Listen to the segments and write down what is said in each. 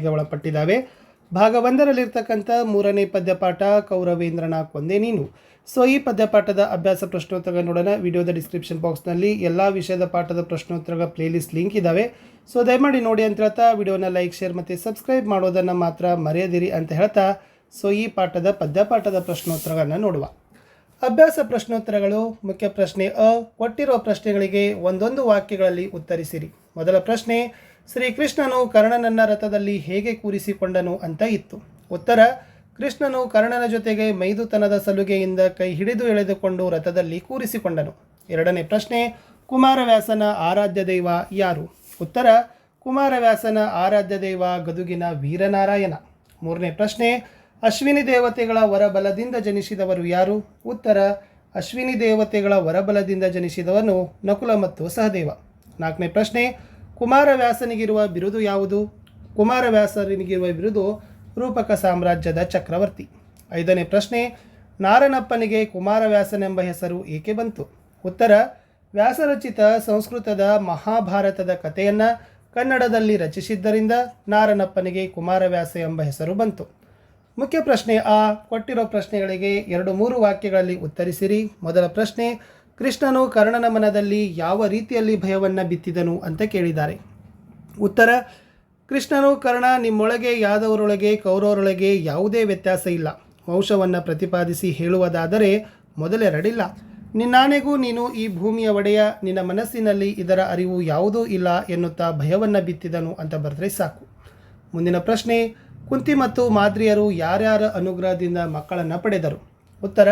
ಗೆ ಒಳಪಟ್ಟಿದ್ದಾವೆ. ಭಾಗ ಒಂದರಲ್ಲಿರ್ತಕ್ಕಂಥ ಮೂರನೇ ಪದ್ಯಪಾಠ ಕೌರವೇಂದ್ರನ ಕೊಂದೆ ನೀನು. ಸೊ, ಈ ಪದ್ಯಪಾಠದ ಅಭ್ಯಾಸ ಪ್ರಶ್ನೋತ್ತರ ನೋಡೋಣ. ವಿಡಿಯೋದ ಡಿಸ್ಕ್ರಿಪ್ಷನ್ ಬಾಕ್ಸ್ನಲ್ಲಿ ಎಲ್ಲ ವಿಷಯದ ಪಾಠದ ಪ್ರಶ್ನೋತ್ತರಗಳ ಪ್ಲೇಲಿಸ್ಟ್ ಲಿಂಕ್ ಇದ್ದಾವೆ ಸೊ, ದಯಮಾಡಿ ನೋಡಿ ಅಂತ ಹೇಳ್ತಾ, ವಿಡಿಯೋನ ಲೈಕ್, ಶೇರ್ ಮತ್ತು ಸಬ್ಸ್ಕ್ರೈಬ್ ಮಾಡೋದನ್ನು ಮಾತ್ರ ಮರೆಯದಿರಿ ಅಂತ ಹೇಳ್ತಾ, ಸೊ, ಈ ಪಾಠದ ಪದ್ಯಪಾಠದ ಪ್ರಶ್ನೋತ್ತರಗಳನ್ನು ನೋಡುವ. ಅಭ್ಯಾಸ ಪ್ರಶ್ನೋತ್ತರಗಳು, ಮುಖ್ಯ ಪ್ರಶ್ನೆ ಅ ಕೊಟ್ಟಿರುವ ಪ್ರಶ್ನೆಗಳಿಗೆ ಒಂದೊಂದು ವಾಕ್ಯಗಳಲ್ಲಿ ಉತ್ತರಿಸಿರಿ. ಮೊದಲ ಪ್ರಶ್ನೆ ಶ್ರೀಕೃಷ್ಣನು ಕರ್ಣನನ್ನ ರಥದಲ್ಲಿ ಹೇಗೆ ಕೂರಿಸಿಕೊಂಡನು ಅಂತ ಇತ್ತು. ಉತ್ತರ, ಕೃಷ್ಣನು ಕರ್ಣನ ಜೊತೆಗೆ ಮೈದುತನದ ಸಲುಗೆಯಿಂದ ಕೈ ಹಿಡಿದು ಎಳೆದುಕೊಂಡು ರಥದಲ್ಲಿ ಕೂರಿಸಿಕೊಂಡನು. ಎರಡನೇ ಪ್ರಶ್ನೆ, ಕುಮಾರವ್ಯಾಸನ ಆರಾಧ್ಯ ದೈವ ಯಾರು? ಉತ್ತರ, ಕುಮಾರವ್ಯಾಸನ ಆರಾಧ್ಯ ದೈವ ಗದುಗಿನ ವೀರನಾರಾಯಣ. ಮೂರನೇ ಪ್ರಶ್ನೆ, ಅಶ್ವಿನಿ ದೇವತೆಗಳ ವರಬಲದಿಂದ ಜನಿಸಿದವರು ಯಾರು? ಉತ್ತರ, ಅಶ್ವಿನಿ ದೇವತೆಗಳ ವರಬಲದಿಂದ ಜನಿಸಿದವನು ನಕುಲ ಮತ್ತು ಸಹದೇವ. ನಾಲ್ಕನೇ ಪ್ರಶ್ನೆ ಕುಮಾರವ್ಯಾಸನಿಗಿರುವ ಬಿರುದು ಯಾವುದು? ಕುಮಾರವ್ಯಾಸನಿಗಿರುವ ಬಿರುದು ರೂಪಕ ಸಾಮ್ರಾಜ್ಯದ ಚಕ್ರವರ್ತಿ. ಐದನೇ ಪ್ರಶ್ನೆ, ನಾರನಪ್ಪನಿಗೆ ಕುಮಾರವ್ಯಾಸನೆಂಬ ಹೆಸರು ಏಕೆ ಬಂತು? ಉತ್ತರ, ವ್ಯಾಸರಚಿತ ಸಂಸ್ಕೃತದ ಮಹಾಭಾರತದ ಕಥೆಯನ್ನು ಕನ್ನಡದಲ್ಲಿ ರಚಿಸಿದ್ದರಿಂದ ನಾರನಪ್ಪನಿಗೆ ಕುಮಾರವ್ಯಾಸ ಎಂಬ ಹೆಸರು ಬಂತು. ಮುಖ್ಯ ಪ್ರಶ್ನೆ ಆ, ಕೊಟ್ಟಿರೋ ಪ್ರಶ್ನೆಗಳಿಗೆ ಎರಡು ಮೂರು ವಾಕ್ಯಗಳಲ್ಲಿ ಉತ್ತರಿಸಿರಿ. ಮೊದಲ ಪ್ರಶ್ನೆ ಕೃಷ್ಣನು ಕರ್ಣನ ಮನದಲ್ಲಿ ಯಾವ ರೀತಿಯಲ್ಲಿ ಭಯವನ್ನು ಬಿತ್ತಿದನು ಅಂತ ಕೇಳಿದ್ದಾರೆ. ಉತ್ತರ, ಕೃಷ್ಣನು ಕರ್ಣ ನಿಮ್ಮೊಳಗೆ ಯಾದವರೊಳಗೆ ಕೌರವರೊಳಗೆ ಯಾವುದೇ ವ್ಯತ್ಯಾಸ ಇಲ್ಲ. ವಂಶವನ್ನು ಪ್ರತಿಪಾದಿಸಿ ಹೇಳುವುದಾದರೆ ಮೊದಲೆರಡಿಲ್ಲ. ನಿನ್ನಾನೆಗೂ ನೀನು ಈ ಭೂಮಿಯ ಒಡೆಯ, ನಿನ್ನ ಮನಸ್ಸಿನಲ್ಲಿ ಇದರ ಅರಿವು ಯಾವುದೂ ಇಲ್ಲ ಎನ್ನುತ್ತಾ ಭಯವನ್ನು ಬಿತ್ತಿದನು ಅಂತ ಬರೆದ್ರೆ ಸಾಕು. ಮುಂದಿನ ಪ್ರಶ್ನೆ, ಕುಂತಿ ಮತ್ತು ಮಾದ್ರಿಯರು ಯಾರ್ಯಾರ ಅನುಗ್ರಹದಿಂದ ಮಕ್ಕಳನ್ನು ಪಡೆದರು? ಉತ್ತರ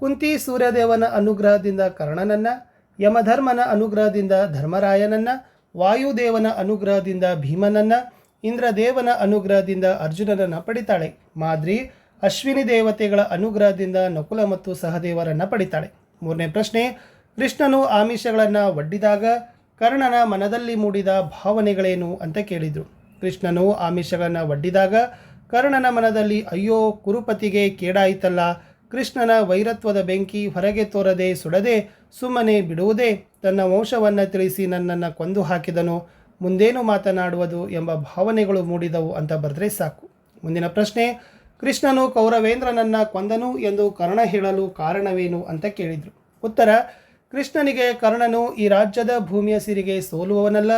ಕುಂತಿ ಸೂರ್ಯದೇವನ ಅನುಗ್ರಹದಿಂದ ಕರ್ಣನನ್ನ, ಯಮಧರ್ಮನ ಅನುಗ್ರಹದಿಂದ ಧರ್ಮರಾಯನನ್ನ, ವಾಯುದೇವನ ಅನುಗ್ರಹದಿಂದ ಭೀಮನನ್ನ, ಇಂದ್ರದೇವನ ಅನುಗ್ರಹದಿಂದ ಅರ್ಜುನನನ್ನು ಪಡಿತಾಳೆ. ಮಾದ್ರಿ, ಅಶ್ವಿನಿ ದೇವತೆಗಳ ಅನುಗ್ರಹದಿಂದ ನಕುಲ ಮತ್ತು ಸಹದೇವರನ್ನು ಪಡಿತಾಳೆ. ಮೂರನೇ ಪ್ರಶ್ನೆ, ಕೃಷ್ಣನು ಆಮಿಷಗಳನ್ನು ಒಡ್ಡಿದಾಗ ಕರ್ಣನ ಮನದಲ್ಲಿ ಮೂಡಿದ ಭಾವನೆಗಳೇನು ಅಂತ ಕೇಳಿದರು. ಕೃಷ್ಣನು ಆಮಿಷಗಳನ್ನು ಒಡ್ಡಿದಾಗ ಕರ್ಣನ ಮನದಲ್ಲಿ, ಅಯ್ಯೋ, ಕುರುಪತಿಗೆ ಕೇಡಾಯಿತಲ್ಲ ಕೃಷ್ಣನ ವೈರತ್ವದ ಬೆಂಕಿ ಹೊರಗೆ ತೋರದೆ ಸುಡದೆ ಸುಮ್ಮನೆ ಬಿಡುವುದೇ ತನ್ನ ವಂಶವನ್ನು ತಿಳಿಸಿ ನನ್ನನ್ನು ಕೊಂದು ಹಾಕಿದನು. ಮುಂದೇನು ಮಾತನಾಡುವುದು ಎಂಬ ಭಾವನೆಗಳು ಮೂಡಿದವು ಅಂತ ಬರೆದ್ರೆ ಸಾಕು. ಮುಂದಿನ ಪ್ರಶ್ನೆ, ಕೃಷ್ಣನು ಕೌರವೇಂದ್ರನನ್ನ ಕೊಂದನು ಎಂದು ಕರ್ಣ ಹೇಳಲು ಕಾರಣವೇನು ಅಂತ ಕೇಳಿದರು. ಉತ್ತರ, ಕೃಷ್ಣನಿಗೆ ಕರ್ಣನು ಈ ರಾಜ್ಯದ ಭೂಮಿಯ ಸಿರಿಗೆ ಸೋಲುವವನಲ್ಲ,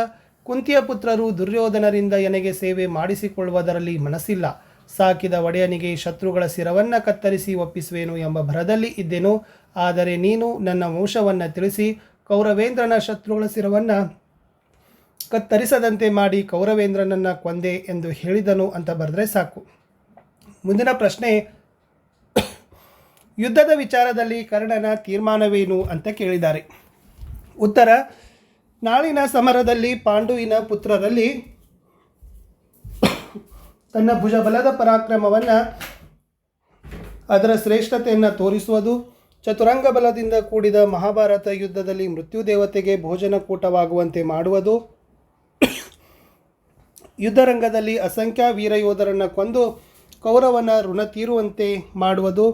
ಕುಂತಿಯ ಪುತ್ರರು ದುರ್ಯೋಧನರಿಂದ ಎನಗೆ ಸೇವೆ ಮಾಡಿಸಿಕೊಳ್ಳುವುದರಲ್ಲಿ ಮನಸ್ಸಿಲ್ಲ. ಸಾಕಿದ ಒಡೆಯನಿಗೆ ಶತ್ರುಗಳ ಶಿರವನ್ನು ಕತ್ತರಿಸಿ ಒಪ್ಪಿಸುವೆನು ಎಂಬ ಭರದಲ್ಲಿ ಇದ್ದೆನು. ಆದರೆ ನೀನು ನನ್ನ ವಂಶವನ್ನು ತಿಳಿಸಿ ಕೌರವೇಂದ್ರನ ಶತ್ರುಗಳ ಶಿರವನ್ನು ಕತ್ತರಿಸದಂತೆ ಮಾಡಿ ಕೌರವೇಂದ್ರನನ್ನು ಕೊಂದೆ ಎಂದು ಹೇಳಿದನು ಅಂತ ಬರೆದ್ರೆ ಸಾಕು. ಮುಂದಿನ ಪ್ರಶ್ನೆ, ಯುದ್ಧದ ವಿಚಾರದಲ್ಲಿ ಕರ್ಣನ ತೀರ್ಮಾನವೇನು ಅಂತ ಕೇಳಿದ್ದಾರೆ. ಉತ್ತರ, ನಾಳಿನ ಸಮರದಲ್ಲಿ ಪಾಂಡುವಿನ ಪುತ್ರರಲ್ಲಿ ತನ್ನ ಭುಜಬಲದ ಪರಾಕ್ರಮವನ್ನು ಅದರ ಶ್ರೇಷ್ಠತೆಯನ್ನು ತೋರಿಸುವುದು ಚತುರಂಗ ಬಲದಿಂದ ಕೂಡಿದ ಮಹಾಭಾರತ ಯುದ್ಧದಲ್ಲಿ ಮೃತ್ಯುದೇವತೆಗೆ ಭೋಜನ ಕೂಟವಾಗುವಂತೆ ಮಾಡುವುದು ಯುದ್ಧರಂಗದಲ್ಲಿ ಅಸಂಖ್ಯ ವೀರಯೋಧರನ್ನು ಕೊಂದು ಕೌರವನ ಋಣ ತೀರುವಂತೆ ಮಾಡುವುದು,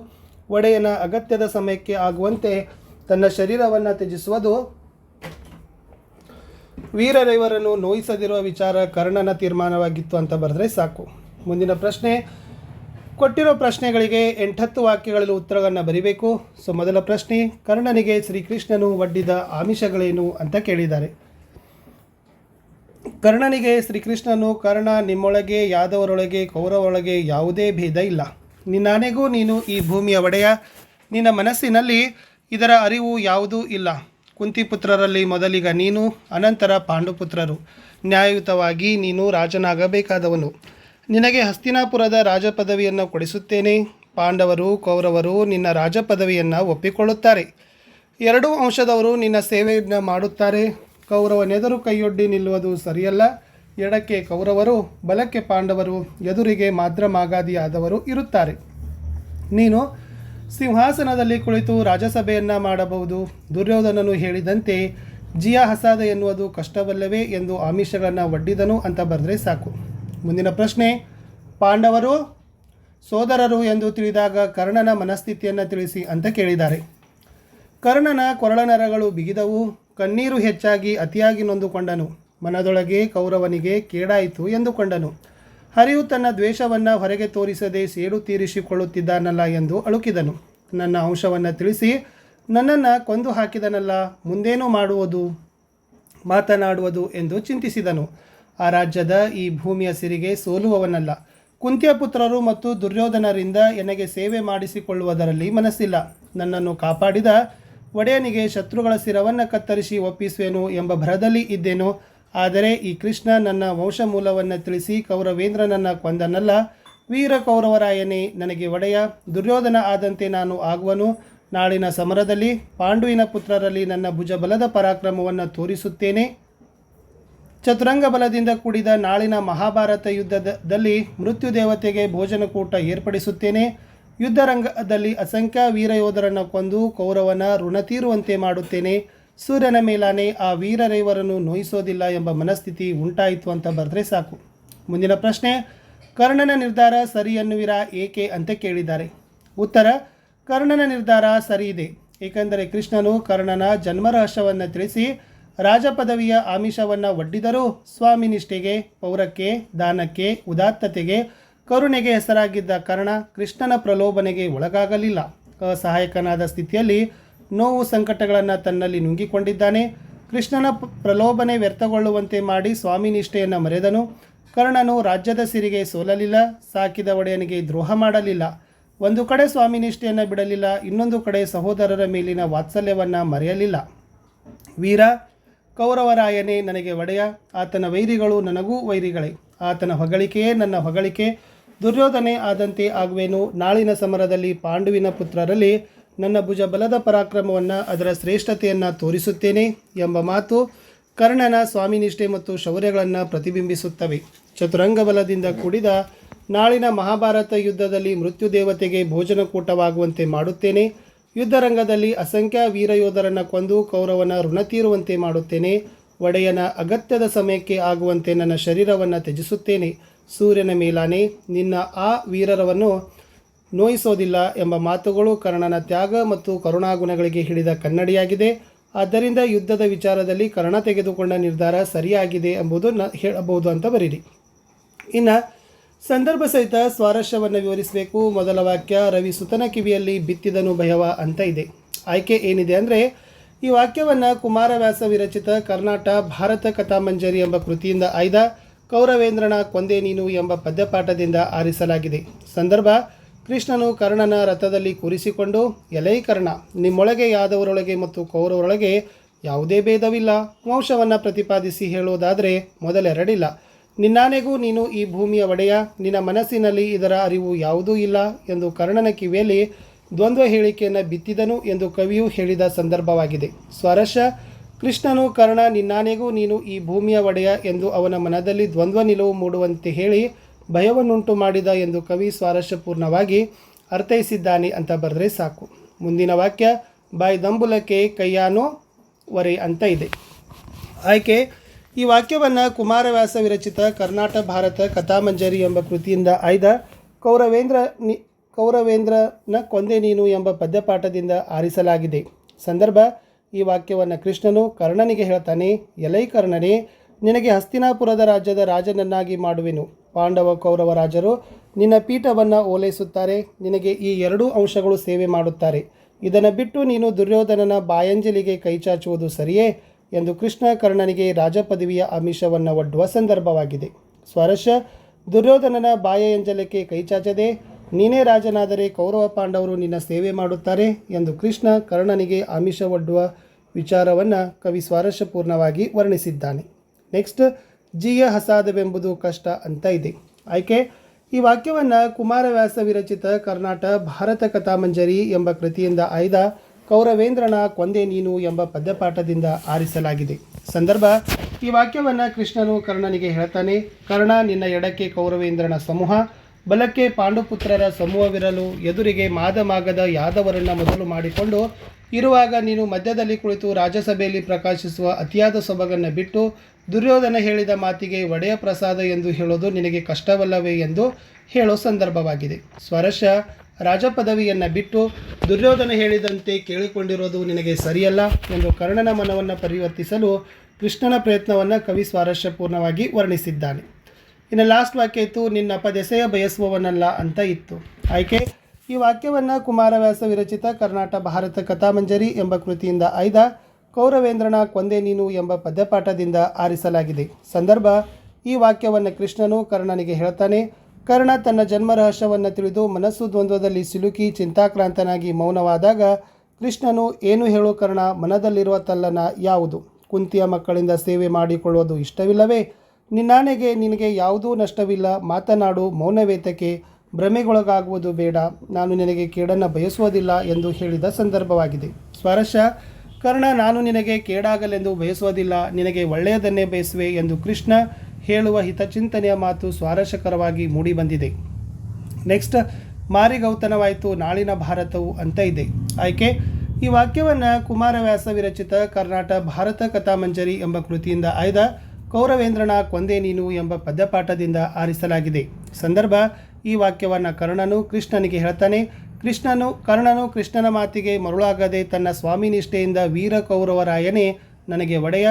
ಒಡೆಯನ ಅಗತ್ಯದ ಸಮಯಕ್ಕೆ ಆಗುವಂತೆ ತನ್ನ ಶರೀರವನ್ನು ತ್ಯಜಿಸುವುದು. ವೀರರೈವರನ್ನು ನೋಯಿಸದಿರುವ ವಿಚಾರ ಕರ್ಣನ ತೀರ್ಮಾನವಾಗಿತ್ತು ಅಂತ ಬರೆದ್ರೆ ಸಾಕು. ಮುಂದಿನ ಪ್ರಶ್ನೆ, ಕೊಟ್ಟಿರೋ ಪ್ರಶ್ನೆಗಳಿಗೆ ಎಂಟತ್ತು ವಾಕ್ಯಗಳಲ್ಲಿ ಉತ್ತರವನ್ನು ಬರೀಬೇಕು. ಸೊ, ಮೊದಲ ಪ್ರಶ್ನೆ, ಕರ್ಣನಿಗೆ ಶ್ರೀಕೃಷ್ಣನು ಒಡ್ಡಿದ ಆಮಿಷಗಳೇನು ಅಂತ ಕೇಳಿದ್ದಾರೆ. ಕರ್ಣನಿಗೆ ಶ್ರೀಕೃಷ್ಣನು, ಕರ್ಣ, ನಿಮ್ಮೊಳಗೆ, ಯಾದವರೊಳಗೆ, ಕೌರವರೊಳಗೆ ಯಾವುದೇ ಭೇದ ಇಲ್ಲ. ನಿನ್ನಾನೆಗೂ ನೀನು ಈ ಭೂಮಿಯ ಒಡೆಯ. ನಿನ್ನ ಮನಸ್ಸಿನಲ್ಲಿ ಇದರ ಅರಿವು ಯಾವುದೂ ಇಲ್ಲ. ಕುಂತಿಪುತ್ರರಲ್ಲಿ ಮೊದಲಿಗ ನೀನು, ಅನಂತರ ಪಾಂಡುಪುತ್ರರು. ನ್ಯಾಯಯುತವಾಗಿ ನೀನು ರಾಜನಾಗಬೇಕಾದವನು. ನಿನಗೆ ಹಸ್ತಿನಾಪುರದ ರಾಜಪದವಿಯನ್ನು ಕೊಡಿಸುತ್ತೇನೆ. ಪಾಂಡವರು, ಕೌರವರು ನಿನ್ನ ರಾಜಪದವಿಯನ್ನು ಒಪ್ಪಿಕೊಳ್ಳುತ್ತಾರೆ. ಎರಡೂ ಅಂಶದವರು ನಿನ್ನ ಸೇವೆಯನ್ನು ಮಾಡುತ್ತಾರೆ. ಕೌರವನೆದುರು ಕೈಯೊಡ್ಡಿ ನಿಲ್ಲುವುದು ಸರಿಯಲ್ಲ. ಎಡಕ್ಕೆ ಕೌರವರು, ಬಲಕ್ಕೆ ಪಾಂಡವರು, ಎದುರಿಗೆ ಮಾದ್ರ ಮಾಗಾದಿಯಾದವರು ಇರುತ್ತಾರೆ. ನೀನು ಸಿಂಹಾಸನದಲ್ಲಿ ಕುಳಿತು ರಾಜಸಭೆಯನ್ನು ಮಾಡಬಹುದು. ದುರ್ಯೋಧನನು ಹೇಳಿದಂತೆ ಜಿಯಾ ಹಸಾದ ಎನ್ನುವುದು ಕಷ್ಟವಲ್ಲವೇ? ಎಂದು ಆಮಿಷಗಳನ್ನು ಒಡ್ಡಿದನು ಅಂತ ಬರೆದ್ರೆ ಸಾಕು. ಮುಂದಿನ ಪ್ರಶ್ನೆ, ಪಾಂಡವರು ಸೋದರರು ಎಂದು ತಿಳಿದಾಗ ಕರ್ಣನ ಮನಸ್ಥಿತಿಯನ್ನು ತಿಳಿಸಿ ಅಂತ ಕೇಳಿದ್ದಾರೆ. ಕರ್ಣನ ಕೊರಳನರಗಳು ಬಿಗಿದವು, ಕಣ್ಣೀರು ಹೆಚ್ಚಾಗಿ ಅತಿಯಾಗಿ ನೊಂದುಕೊಂಡನು, ಮನದೊಳಗೆ ಕೌರವನಿಗೆ ಕೇಡಾಯಿತು ಎಂದುಕೊಂಡನು. ಹರಿಯು ತನ್ನ ದ್ವೇಷವನ್ನು ಹೊರಗೆ ತೋರಿಸದೆ ಸೇಡು ತೀರಿಸಿಕೊಳ್ಳುತ್ತಿದ್ದಾನಲ್ಲ ಎಂದು ಅಳುಕಿದನು. ನನ್ನ ಅಂಶವನ್ನು ತಿಳಿಸಿ, ನನ್ನನ್ನು ಕೊಂದು ಹಾಕಿದನಲ್ಲ, ಮುಂದೇನು ಮಾಡುವುದು, ಮಾತನಾಡುವುದು ಎಂದು ಚಿಂತಿಸಿದನು. ಆ ರಾಜ್ಯದ ಈ ಭೂಮಿಯ ಸಿರಿಗೆ ಸೋಲುವವನಲ್ಲ. ಕುಂತಿಯ ಪುತ್ರರು ಮತ್ತು ದುರ್ಯೋಧನರಿಂದ ನನಗೆ ಸೇವೆ ಮಾಡಿಸಿಕೊಳ್ಳುವುದರಲ್ಲಿ ಮನಸ್ಸಿಲ್ಲ. ನನ್ನನ್ನು ಕಾಪಾಡಿದ ಒಡೆಯನಿಗೆ ಶತ್ರುಗಳ ಶಿರವನ್ನು ಕತ್ತರಿಸಿ ಒಪ್ಪಿಸುವೆನು ಎಂಬ ಭರದಲ್ಲಿ ಇದ್ದೇನು. ಆದರೆ ಈ ಕೃಷ್ಣ ನನ್ನ ವಂಶಮೂಲವನ್ನು ತಿಳಿಸಿ ಕೌರವೇಂದ್ರನನ್ನು ಕೊಂದನಲ್ಲ. ವೀರ ಕೌರವರಾಯನೇ, ನನಗೆ ಒಡೆಯ, ದುರ್ಯೋಧನ ಆದಂತೆ ನಾನು ಆಗುವನು. ನಾಳಿನ ಸಮರದಲ್ಲಿ ಪಾಂಡುವಿನ ಪುತ್ರರಲ್ಲಿ ನನ್ನ ಭುಜಬಲದ ಪರಾಕ್ರಮವನ್ನು ತೋರಿಸುತ್ತೇನೆ. ಚತುರಂಗ ಬಲದಿಂದ ಕೂಡಿದ ನಾಳಿನ ಮಹಾಭಾರತ ಯುದ್ಧದಲ್ಲಿ ಮೃತ್ಯು ದೇವತೆಗೆ ಭೋಜನಕೂಟ ಏರ್ಪಡಿಸುತ್ತೇನೆ. ಯುದ್ಧರಂಗದಲ್ಲಿ ಅಸಂಖ್ಯ ವೀರಯೋಧರನ್ನು ಕೊಂದು ಕೌರವನ ಋಣ ತೀರುವಂತೆ ಮಾಡುತ್ತೇನೆ. ಸೂರ್ಯನ ಮೇಲಾನೆ ಆ ವೀರರೈವರನ್ನು ನೋಯಿಸೋದಿಲ್ಲ ಎಂಬ ಮನಸ್ಥಿತಿ ಉಂಟಾಯಿತು ಅಂತ ಬರೆದ್ರೆ ಸಾಕು. ಮುಂದಿನ ಪ್ರಶ್ನೆ, ಕರ್ಣನ ನಿರ್ಧಾರ ಸರಿ ಎನ್ನುವಿರಾ? ಏಕೆ ಅಂತ ಕೇಳಿದ್ದಾರೆ. ಉತ್ತರ, ಕರ್ಣನ ನಿರ್ಧಾರ ಸರಿ ಇದೆ. ಏಕೆಂದರೆ ಕೃಷ್ಣನು ಕರ್ಣನ ಜನ್ಮರಹಸ್ಯವನ್ನು ತಿಳಿಸಿ ರಾಜ ಪದವಿಯ ಆಮಿಷವನ್ನು ಒಡ್ಡಿದರೂ ಸ್ವಾಮಿ ನಿಷ್ಠೆಗೆ, ಪೌರಕ್ಕೆ, ದಾನಕ್ಕೆ, ಉದಾತ್ತತೆಗೆ, ಕರುಣೆಗೆ ಹೆಸರಾಗಿದ್ದ ಕರ್ಣ ಕೃಷ್ಣನ ಪ್ರಲೋಭನೆಗೆ ಒಳಗಾಗಲಿಲ್ಲ. ಅಸಹಾಯಕನಾದ ಸ್ಥಿತಿಯಲ್ಲಿ ನೋವು ಸಂಕಟಗಳನ್ನು ತನ್ನಲ್ಲಿ ನುಂಗಿಕೊಂಡಿದ್ದಾನೆ. ಕೃಷ್ಣನ ಪ್ರಲೋಭನೆ ವ್ಯರ್ಥಗೊಳ್ಳುವಂತೆ ಮಾಡಿ ಸ್ವಾಮಿ ನಿಷ್ಠೆಯನ್ನು ಮರೆದನು. ಕರ್ಣನು ರಾಜ್ಯದ ಸಿರಿಗೆ ಸೋಲಲಿಲ್ಲ, ಸಾಕಿದ ಒಡೆಯನಿಗೆ ದ್ರೋಹ ಮಾಡಲಿಲ್ಲ. ಒಂದು ಕಡೆ ಸ್ವಾಮಿ ನಿಷ್ಠೆಯನ್ನು ಬಿಡಲಿಲ್ಲ, ಇನ್ನೊಂದು ಕಡೆ ಸಹೋದರರ ಮೇಲಿನ ವಾತ್ಸಲ್ಯವನ್ನು ಮರೆಯಲಿಲ್ಲ. ವೀರ ಕೌರವರಾಯನೇ ನನಗೆ ಒಡೆಯ. ಆತನ ವೈರಿಗಳು ನನಗೂ ವೈರಿಗಳೇ. ಆತನ ಹೊಗಳಿಕೆಯೇ ನನ್ನ ಹೊಗಳಿಕೆ. ದುರ್ಯೋಧನೆ ಆದಂತೆ ಆಗುವೆನು. ನಾಳಿನ ಸಮರದಲ್ಲಿ ಪಾಂಡುವಿನ ಪುತ್ರರಲ್ಲಿ ನನ್ನ ಭುಜ ಬಲದ ಪರಾಕ್ರಮವನ್ನು ಅದರ ಶ್ರೇಷ್ಠತೆಯನ್ನು ತೋರಿಸುತ್ತೇನೆ ಎಂಬ ಮಾತು ಕರ್ಣನ ಸ್ವಾಮಿನಿಷ್ಠೆ ಮತ್ತು ಶೌರ್ಯಗಳನ್ನು ಪ್ರತಿಬಿಂಬಿಸುತ್ತವೆ. ಚತುರಂಗ ಬಲದಿಂದ ಕೂಡಿದ ನಾಳಿನ ಮಹಾಭಾರತ ಯುದ್ಧದಲ್ಲಿ ಮೃತ್ಯು ದೇವತೆಗೆ ಭೋಜನಕೂಟವಾಗುವಂತೆ ಮಾಡುತ್ತೇನೆ. ಯುದ್ಧರಂಗದಲ್ಲಿ ಅಸಂಖ್ಯ ವೀರಯೋಧರನ್ನು ಕೊಂದು ಕೌರವನ ಋಣ ತೀರುವಂತೆ ಮಾಡುತ್ತೇನೆ. ಒಡೆಯನ ಅಗತ್ಯದ ಸಮಯಕ್ಕೆ ಆಗುವಂತೆ ನನ್ನ ಶರೀರವನ್ನು ತ್ಯಜಿಸುತ್ತೇನೆ. ಸೂರ್ಯನ ಮೇಲಾನೆ ನಿನ್ನ ಆ ವೀರರವನ್ನು ನೋಯಿಸೋದಿಲ್ಲ ಎಂಬ ಮಾತುಗಳು ಕರ್ಣನ ತ್ಯಾಗ ಮತ್ತು ಕರುಣಾಗುಣಗಳಿಗೆ ಹಿಡಿದ ಕನ್ನಡಿಯಾಗಿದೆ. ಆದ್ದರಿಂದ ಯುದ್ಧದ ವಿಚಾರದಲ್ಲಿ ಕರ್ಣ ತೆಗೆದುಕೊಂಡ ನಿರ್ಧಾರ ಸರಿಯಾಗಿದೆ ಎಂಬುದು ಹೇಳಬಹುದು ಅಂತ ಬರೀರಿ. ಇನ್ನು ಸಂದರ್ಭ ಸಹಿತ ಸ್ವಾರಸ್ಯವನ್ನು ವಿವರಿಸಬೇಕು. ಮೊದಲ ವಾಕ್ಯ, ರವಿ ಸುತನ ಕಿವಿಯಲ್ಲಿ ಬಿತ್ತಿದನು ಭಯವ ಅಂತ ಇದೆ. ಆಯ್ಕೆ ಏನಿದೆ ಅಂದರೆ, ಈ ವಾಕ್ಯವನ್ನು ಕುಮಾರವ್ಯಾಸ ವಿರಚಿತ ಕರ್ನಾಟ ಭಾರತ ಕಥಾಮಂಜರಿ ಎಂಬ ಕೃತಿಯಿಂದ ಆಯ್ದ ಕೌರವೇಂದ್ರನ ಕೊಂದೆ ನೀನು ಎಂಬ ಪದ್ಯಪಾಠದಿಂದ ಆರಿಸಲಾಗಿದೆ. ಸಂದರ್ಭ, ಕೃಷ್ಣನು ಕರ್ಣನ ರಥದಲ್ಲಿ ಕೂರಿಸಿಕೊಂಡು, ಎಲೈ ಕರ್ಣ, ನಿಮ್ಮೊಳಗೆ ಯಾದವರೊಳಗೆ ಮತ್ತು ಕೌರವರೊಳಗೆ ಯಾವುದೇ ಭೇದವಿಲ್ಲ. ವಂಶವನ್ನು ಪ್ರತಿಪಾದಿಸಿ ಹೇಳುವುದಾದರೆ ಮೊದಲೆರಡಿಲ್ಲ. ನಿನ್ನಾನೆಗೂ ನೀನು ಈ ಭೂಮಿಯ ಒಡೆಯ. ನಿನ್ನ ಮನಸ್ಸಿನಲ್ಲಿ ಇದರ ಅರಿವು ಯಾವುದೂ ಇಲ್ಲ ಎಂದು ಕರ್ಣನ ಕಿವಿಯಲ್ಲಿ ದ್ವಂದ್ವ ಹೇಳಿಕೆಯನ್ನು ಬಿತ್ತಿದನು ಎಂದು ಕವಿಯು ಹೇಳಿದ ಸಂದರ್ಭವಾಗಿದೆ. ಸ್ವರಶ, ಕೃಷ್ಣನು ಕರ್ಣ, ನಿನ್ನಾನೆಗೂ ನೀನು ಈ ಭೂಮಿಯ ಒಡೆಯ ಎಂದು ಅವನ ಮನದಲ್ಲಿ ದ್ವಂದ್ವ ನಿಲುವು ಮೂಡುವಂತೆ ಹೇಳಿ ಭಯವನ್ನುಂಟು ಮಾಡಿದ ಎಂದು ಕವಿ ಸ್ವಾರಸ್ಯಪೂರ್ಣವಾಗಿ ಅರ್ಥೈಸಿದ್ದಾನೆ ಅಂತ ಬರೆದ್ರೆ ಸಾಕು. ಮುಂದಿನ ವಾಕ್ಯ, ಬಾಯ್ ದಂಬುಲಕ್ಕೆ ಕೈಯಾನೋ ವರೆ ಅಂತ ಇದೆ. ಆಯ್ಕೆ ಈ ವಾಕ್ಯವನ್ನು ಕುಮಾರವ್ಯಾಸ ವಿರಚಿತ ಕರ್ನಾಟ ಭಾರತ ಕಥಾಮಂಜರಿ ಎಂಬ ಕೃತಿಯಿಂದ ಆಯ್ದ ಕೌರವೇಂದ್ರ ನಿ ಕೌರವೇಂದ್ರನ ಕೊಂದೆ ನೀನು ಎಂಬ ಪದ್ಯಪಾಠದಿಂದ ಆರಿಸಲಾಗಿದೆ. ಸಂದರ್ಭ, ಈ ವಾಕ್ಯವನ್ನು ಕೃಷ್ಣನು ಕರ್ಣನಿಗೆ ಹೇಳ್ತಾನೆ, ಎಲೈ ಕರ್ಣನೇ, ನಿನಗೆ ಹಸ್ತಿನಾಪುರದ ರಾಜ್ಯದ ರಾಜನನ್ನಾಗಿ ಮಾಡುವೆನು. ಪಾಂಡವ ಕೌರವ ರಾಜರು ನಿನ್ನ ಪೀಠವನ್ನು ಓಲೈಸುತ್ತಾರೆ, ನಿನಗೆ ಈ ಎರಡೂ ಅಂಶಗಳು ಸೇವೆ ಮಾಡುತ್ತಾರೆ. ಇದನ್ನು ಬಿಟ್ಟು ನೀನು ದುರ್ಯೋಧನನ ಬಾಯಂಜಲಿಗೆ ಕೈಚಾಚುವುದು ಸರಿಯೇ? ಎಂದು ಕೃಷ್ಣ ಕರ್ಣನಿಗೆ ರಾಜಪದವಿಯ ಆಮಿಷವನ್ನು ಒಡ್ಡುವ ಸಂದರ್ಭವಾಗಿದೆ. ಸ್ವರಶ, ದುರ್ಯೋಧನನ ಬಾಯಂಜಲಕ್ಕೆ ಕೈಚಾಚದೆ ನೀನೇ ರಾಜನಾದರೆ ಕೌರವ ಪಾಂಡವರು ನಿನ್ನ ಸೇವೆ ಮಾಡುತ್ತಾರೆ ಎಂದು ಕೃಷ್ಣ ಕರ್ಣನಿಗೆ ಆಮಿಷ ಒಡ್ಡುವ ವಿಚಾರವನ್ನು ಕವಿ ಸ್ವಾರಸ್ಯಪೂರ್ಣವಾಗಿ ವರ್ಣಿಸಿದ್ದಾನೆ. ನೆಕ್ಸ್ಟ್, ಜಿಯ ಹಸಾದವೆಂಬುದು ಕಷ್ಟ ಅಂತ ಇದೆ. ಆಯ್ಕೆ, ಈ ವಾಕ್ಯವನ್ನು ಕುಮಾರವ್ಯಾಸ ವಿರಚಿತ ಕರ್ನಾಟ ಭಾರತ ಕಥಾಮಂಜರಿ ಎಂಬ ಕೃತಿಯಿಂದ ಆಯ್ದ ಕೌರವೇಂದ್ರನ ಕೊಂದೆ ನೀನು ಎಂಬ ಪದ್ಯಪಾಠದಿಂದ ಆರಿಸಲಾಗಿದೆ. ಸಂದರ್ಭ, ಈ ವಾಕ್ಯವನ್ನು ಕೃಷ್ಣನು ಕರ್ಣನಿಗೆ ಹೇಳ್ತಾನೆ. ಕರ್ಣ, ನಿನ್ನ ಎಡಕ್ಕೆ ಕೌರವೇಂದ್ರನ ಸಮೂಹ, ಬಲಕ್ಕೆ ಪಾಂಡುಪುತ್ರರ ಸಮೂಹವಿರಲು ಎದುರಿಗೆ ಮಾದಮಾಗದ ಯಾದವರನ್ನು ಮೊದಲು ಮಾಡಿಕೊಂಡು, ಇರುವಾಗ ನೀನು ಮಧ್ಯದಲ್ಲಿ ಕುಳಿತು ರಾಜ್ಯಸಭೆಯಲ್ಲಿ ಪ್ರಕಾಶಿಸುವ ಅತಿಯಾದ ಸೊಬಗನ್ನು ಬಿಟ್ಟು, ದುರ್ಯೋಧನ ಹೇಳಿದ ಮಾತಿಗೆ ಒಡೆಯ ಪ್ರಸಾದ ಎಂದು ಹೇಳೋದು ನಿನಗೆ ಕಷ್ಟವಲ್ಲವೇ ಎಂದು ಹೇಳೋ ಸಂದರ್ಭವಾಗಿದೆ. ಸ್ವರಸ್ಯ ರಾಜ ಪದವಿಯನ್ನು ಬಿಟ್ಟು ದುರ್ಯೋಧನ ಹೇಳಿದಂತೆ ಕೇಳಿಕೊಂಡಿರೋದು ನಿನಗೆ ಸರಿಯಲ್ಲ ಎಂದು ಕರ್ಣನ ಮನವನ್ನು ಪರಿವರ್ತಿಸಲು ಕೃಷ್ಣನ ಪ್ರಯತ್ನವನ್ನು ಕವಿ ಸ್ವಾರಸ್ಯಪೂರ್ಣವಾಗಿ ವರ್ಣಿಸಿದ್ದಾನೆ. ಇನ್ನು ಲಾಸ್ಟ್ ವಾಕ್ಯ ಇತ್ತು, ನಿನ್ನ ಪದೆಸೆಯ ಬಯಸುವವನಲ್ಲ ಅಂತ ಇತ್ತು. ಆಯ್ಕೆ? ಈ ವಾಕ್ಯವನ್ನು ಕುಮಾರವ್ಯಾಸ ವಿರಚಿತ ಕರ್ನಾಟ ಭಾರತ ಕಥಾಮಂಜರಿ ಎಂಬ ಕೃತಿಯಿಂದ ಆಯ್ದ ಕೌರವೇಂದ್ರನ ಕೊಂದೆ ನೀನು ಎಂಬ ಪದ್ಯಪಾಠದಿಂದ ಆರಿಸಲಾಗಿದೆ. ಸಂದರ್ಭ, ಈ ವಾಕ್ಯವನ್ನು ಕೃಷ್ಣನು ಕರ್ಣನಿಗೆ ಹೇಳ್ತಾನೆ ಕರ್ಣ ತನ್ನ ಜನ್ಮ ರಹಸ್ಯವನ್ನು ತಿಳಿದು ಮನಸ್ಸು ದ್ವಂದ್ವದಲ್ಲಿ ಸಿಲುಕಿ ಚಿಂತಾಕ್ರಾಂತನಾಗಿ ಮೌನವಾದಾಗ ಕೃಷ್ಣನು ಏನು ಹೇಳು ಕರ್ಣ ಮನದಲ್ಲಿರುವ ತಲ್ಲನ ಯಾವುದು? ಕುಂತಿಯ ಮಕ್ಕಳಿಂದ ಸೇವೆ ಮಾಡಿಕೊಳ್ಳುವುದು ಇಷ್ಟವಿಲ್ಲವೇ? ನಿನ್ನಾನೆಗೆ ನಿನಗೆ ಯಾವುದೂ ನಷ್ಟವಿಲ್ಲ, ಮಾತನಾಡು, ಮೌನವೇತಕ್ಕೆ ಭ್ರಮೆಗೊಳಗಾಗುವುದು ಬೇಡ, ನಾನು ನಿನಗೆ ಕೇಡನ್ನು ಬಯಸುವುದಿಲ್ಲ ಎಂದು ಹೇಳಿದ ಸಂದರ್ಭವಾಗಿದೆ. ಸ್ವರಶ ಕರ್ಣ ನಾನು ನಿನಗೆ ಕೇಡಾಗಲೆಂದು ಬಯಸುವುದಿಲ್ಲ, ನಿನಗೆ ಒಳ್ಳೆಯದನ್ನೇ ಬಯಸುವೆ ಎಂದು ಕೃಷ್ಣ ಹೇಳುವ ಹಿತಚಿಂತನೆಯ ಮಾತು ಸ್ವಾರಸ್ಯಕರವಾಗಿ ಮೂಡಿಬಂದಿದೆ ನೆಕ್ಸ್ಟ್ ಮಾರಿಗೌತನವಾಯಿತು, ನಾಳಿನ ಭಾರತವು ಅಂತ ಇದೆ. ಆಯ್ಕೆ, ಈ ವಾಕ್ಯವನ್ನು ಕುಮಾರವ್ಯಾಸ ವಿರಚಿತ ಕರ್ನಾಟ ಭಾರತ ಕಥಾಮಂಜರಿ ಎಂಬ ಕೃತಿಯಿಂದ ಆಯ್ದ ಕೌರವೇಂದ್ರನ ಕೊಂದೆ ನೀನು ಎಂಬ ಪದ್ಯಪಾಠದಿಂದ ಆರಿಸಲಾಗಿದೆ. ಸಂದರ್ಭ, ಈ ವಾಕ್ಯವನ್ನು ಕರ್ಣನು ಕೃಷ್ಣನಿಗೆ ಹೇಳ್ತಾನೆ. ಕೃಷ್ಣನು, ಕರ್ಣನು ಕೃಷ್ಣನ ಮಾತಿಗೆ ಮರುಳಾಗದೆ ತನ್ನ ಸ್ವಾಮಿ ನಿಷ್ಠೆಯಿಂದ ವೀರ ಕೌರವರಾಯನೇ ನನಗೆ ಒಡೆಯ.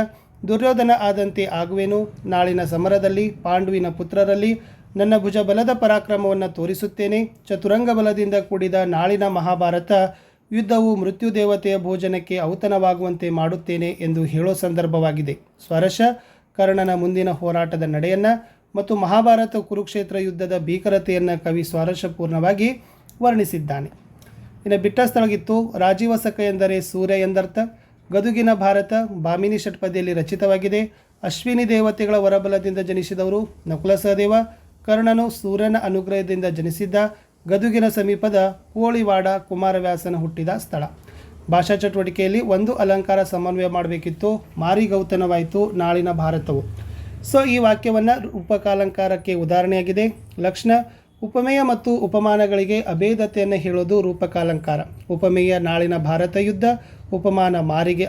ದುರ್ಯೋಧನ ಆದಂತೆ ಆಗುವೆನು. ನಾಳಿನ ಸಮರದಲ್ಲಿ ಪಾಂಡುವಿನ ಪುತ್ರರಲ್ಲಿ ನನ್ನ ಭುಜ ಬಲದ ಪರಾಕ್ರಮವನ್ನು ತೋರಿಸುತ್ತೇನೆ. ಚತುರಂಗ ಬಲದಿಂದ ಕೂಡಿದ ನಾಳಿನ ಮಹಾಭಾರತ ಯುದ್ಧವು ಮೃತ್ಯು ದೇವತೆಯ ಭೋಜನಕ್ಕೆ ಔತಣವಾಗುವಂತೆ ಮಾಡುತ್ತೇನೆ ಎಂದು ಹೇಳೋ ಸಂದರ್ಭವಾಗಿದೆ. ಸ್ವರಶ, ಕರ್ಣನ ಮುಂದಿನ ಹೋರಾಟದ ನಡೆಯನ್ನು ಮತ್ತು ಮಹಾಭಾರತ ಕುರುಕ್ಷೇತ್ರ ಯುದ್ಧದ ಭೀಕರತೆಯನ್ನು ಕವಿ ಸ್ವಾರಸ್ಯಪೂರ್ಣವಾಗಿ ವರ್ಣಿಸಿದ್ದಾನೆ. ಇನ್ನು ಬಿಟ್ಟ ಸ್ಥಳಗಿತ್ತು ರಾಜೀವಸಕ ಎಂದರೆ ಸೂರ್ಯ ಎಂದರ್ಥ. ಗದುಗಿನ ಭಾರತ ಬಾಮಿನಿ ಷಟ್ಪದಿಯಲ್ಲಿ ರಚಿತವಾಗಿದೆ. ಅಶ್ವಿನಿ ದೇವತೆಗಳ ವರಬಲದಿಂದ ಜನಿಸಿದವರು ನಕುಲ ಸಹದೇವ ಕರ್ಣನು ಸೂರ್ಯನ ಅನುಗ್ರಹದಿಂದ ಜನಿಸಿದ್ದ ಗದುಗಿನ ಸಮೀಪದ ಕೋಳಿವಾಡ ಕುಮಾರವ್ಯಾಸನ ಹುಟ್ಟಿದ ಸ್ಥಳ. ಭಾಷಾ ಚಟುವಟಿಕೆಯಲ್ಲಿ ಒಂದು ಅಲಂಕಾರ ಸಮನ್ವಯ ಮಾಡಬೇಕಿತ್ತು. ಮಾರಿಗೌತನವಾಯಿತು ನಾಳಿನ ಭಾರತವು. ಸೊ, ಈ ವಾಕ್ಯವನ್ನು ರೂಪಕಾಲಂಕಾರಕ್ಕೆ ಉದಾಹರಣೆಯಾಗಿದೆ. ಲಕ್ಷಣ ಉಪಮೇಯ ಮತ್ತು ಉಪಮಾನಗಳಿಗೆ ಅಭೇದತೆಯನ್ನು ಹೇಳೋದು ರೂಪಕಾಲಂಕಾರ. ಉಪಮೇಯ ನಾಳಿನ ಭಾರತ ಯುದ್ಧ ಉಪಮಾನ ಮಾರಿಗೆ